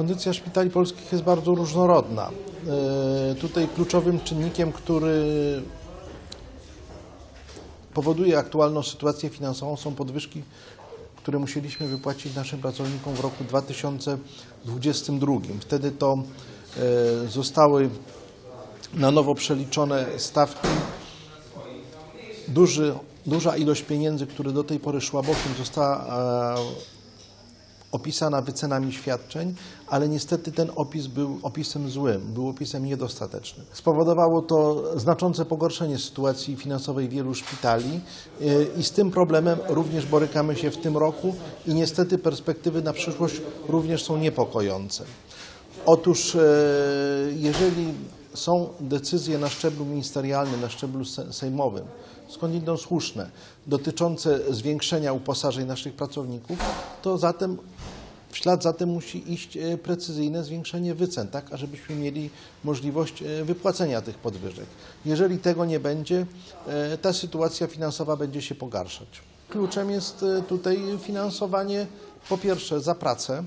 Kondycja szpitali polskich jest bardzo różnorodna. E, Tutaj kluczowym czynnikiem, który powoduje aktualną sytuację finansową są podwyżki, które musieliśmy wypłacić naszym pracownikom w roku 2022. Wtedy to e, zostały na nowo przeliczone stawki. Duży, duża ilość pieniędzy, które do tej pory szła bokiem, została e, opisana wycenami świadczeń, ale niestety ten opis był opisem złym, był opisem niedostatecznym. Spowodowało to znaczące pogorszenie sytuacji finansowej wielu szpitali yy, i z tym problemem również borykamy się w tym roku i niestety perspektywy na przyszłość również są niepokojące. Otóż e, jeżeli są decyzje na szczeblu ministerialnym, na szczeblu se- sejmowym, skądinąd słuszne, dotyczące zwiększenia uposażeń naszych pracowników, to zatem w ślad za tym musi iść e, precyzyjne zwiększenie wycen, tak, ażebyśmy mieli możliwość e, wypłacenia tych podwyżek. Jeżeli tego nie będzie, e, ta sytuacja finansowa będzie się pogarszać. Kluczem jest tutaj finansowanie po pierwsze za pracę,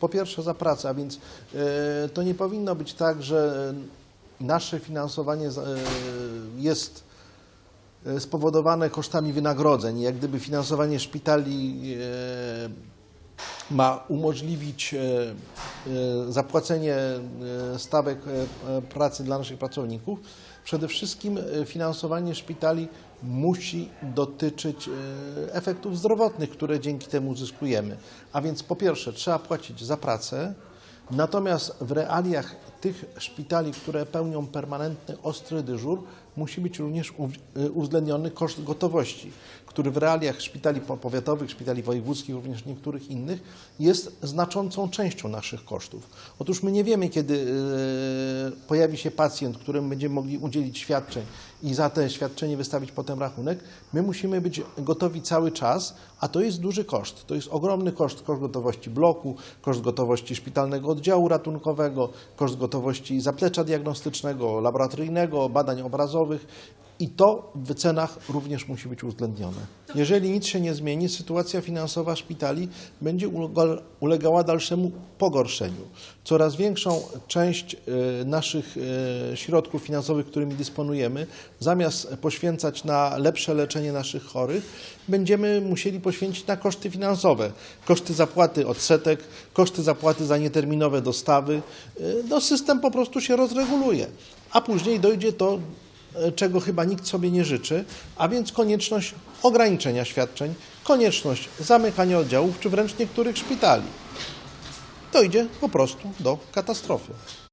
po pierwsze za pracę, a więc to nie powinno być tak, że nasze finansowanie e, jest e, spowodowane kosztami wynagrodzeń. Jak gdyby finansowanie szpitali e, ma umożliwić zapłacenie stawek pracy dla naszych pracowników. Przede wszystkim finansowanie szpitali musi dotyczyć efektów zdrowotnych, które dzięki temu uzyskujemy. A więc po pierwsze trzeba płacić za pracę, natomiast w realiach tych szpitali, które pełnią permanentny ostry dyżur, musi być również e, uwzględniony koszt gotowości, który w realiach szpitali po- powiatowych, szpitali wojewódzkich, również niektórych innych, jest znaczącą częścią naszych kosztów. Otóż my nie wiemy, kiedy e, pojawi się pacjent, któremu będziemy mogli udzielić świadczeń i za te świadczenie wystawić potem rachunek. My musimy być gotowi cały czas, a to jest duży koszt. To jest ogromny koszt, koszt gotowości bloku, koszt gotowości szpitalnego oddziału ratunkowego, koszt gotowości zaplecza diagnostycznego, laboratoryjnego, badań obrazowych. I to w wycenach również musi być uwzględnione. Jeżeli nic się nie zmieni, sytuacja finansowa szpitali będzie ulega- ulegała dalszemu pogorszeniu. Coraz większą część e, naszych e, środków finansowych, którymi dysponujemy, zamiast poświęcać na lepsze leczenie naszych chorych, będziemy musieli poświęcić na koszty finansowe. Koszty zapłaty odsetek, koszty zapłaty za nieterminowe dostawy. E, No, system po prostu się rozreguluje, a później dojdzie to czego chyba nikt sobie nie życzy, a więc konieczność ograniczenia świadczeń, konieczność zamykania oddziałów, czy wręcz niektórych szpitali. Dojdzie po prostu do katastrofy.